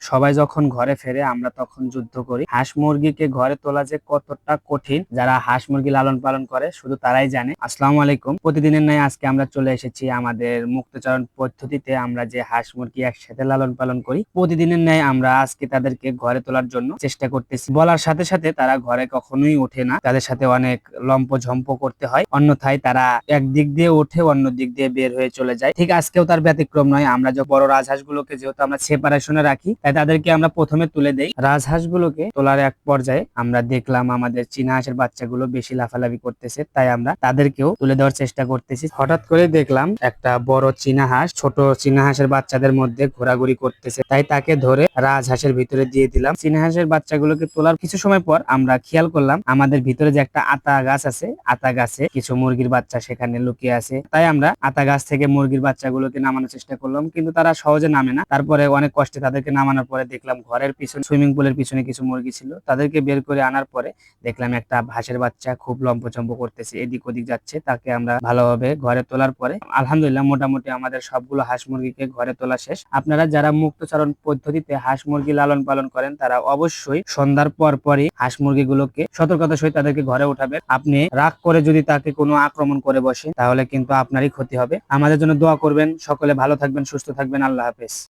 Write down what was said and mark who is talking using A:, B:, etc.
A: সবাই যখন ঘরে ফেরে আমরা তখন যুদ্ধ করি। হাঁস মুরগিকে ঘরে তোলা যে কতটা কঠিন, যারা হাঁস মুরগি লালন পালন করে, শুধু তারাই জানে। আসসালামু আলাইকুম। প্রতিদিনের ন্যায় আজকে আমরা চলে এসেছি আমাদের মুক্তচারণ পদ্ধতিতে আমরা যে হাঁস মুরগি একসাথে লালন পালন করি। প্রতিদিনের ন্যায় আমরা আজকে তাদেরকে ঘরে তোলার জন্য চেষ্টা করতেছি। বলার সাথে সাথে তারা ঘরে কখনোই ওঠে না। তাদের সাথে অনেক লম্প ঝম্প করতে হয়। অন্যথায় তারা এক দিক দিয়ে ওঠে, অন্য দিক দিয়ে বের হয়ে চলে যায়। ঠিক আজকেও তার ব্যতিক্রম নয়। আমরা যে বড় রাজহাঁস গুলোকে যেহেতু আমরা সেপারেশনে রাখি তাই তাদেরকে আমরা প্রথমে তুলে দেই। রাজহাঁস গুলোকে তোলার এক পর্যায়ে আমরা দেখলাম আমাদের চীনা হাঁসের বাচ্চাগুলো বেশি লাফালাফি করতেছে, তাই আমরা তাদেরকেও তুলে দেওয়ার চেষ্টা করতেছি। হঠাৎ করে দেখলাম একটা বড় চীনা হাঁস, ছোট চীনা হাঁসের বাচ্চাদের মধ্যে ঘোরাঘুরি করতেছে, তাই তাকে ধরে রাজহাঁসের ভিতরে দিয়ে দিলাম। চীনা হাঁসের বাচ্চাগুলোকে তোলার কিছু সময় পর আমরা খেয়াল করলাম আমাদের ভিতরে যে একটা আতা গাছ আছে, আতা গাছে কিছু মুরগির বাচ্চা সেখানে লুকিয়ে আছে, তাই আমরা আতা গাছ থেকে মুরগির বাচ্চাগুলোকে নামানোর চেষ্টা করলাম, কিন্তু তারা সহজে নামে না। তারপরে অনেক কষ্টে তাদেরকে নামানোর পরে দেখলাম ঘরের পিছনে, সুইমিং পুলের পিছনে কিছু মুরগি ছিল। তাদেরকে বের করে আনার পরে দেখলাম একটা হাঁসের বাচ্চা খুব লম্পচম্প করতেছে, এদিক ওদিক যাচ্ছে। তাকে আমরা ভালোভাবে ঘরে তোলার পরে, আলহামদুলিল্লাহ মোটামুটি আমাদের সবগুলো হাঁস মুরগিকে ঘরে তোলা শেষ। আপনারা যারা মুক্তচারণ পদ্ধতিতে হাঁস মুরগি লালন পালন করেন, তারা অবশ্যই সন্ধ্যার পর পরই হাঁস মুরগিগুলোকে সতর্কতার সহিত তাদেরকে ঘরে উঠাবেন। আপনি রাগ করে যদি তাকে কোনো আক্রমণ করে বসে তাহলে কিন্তু আপনারই ক্ষতি হবে। আমাদের জন্য দোয়া করবেন। সকলে ভালো থাকবেন, সুস্থ থাকবেন। আল্লাহ হাফেজ।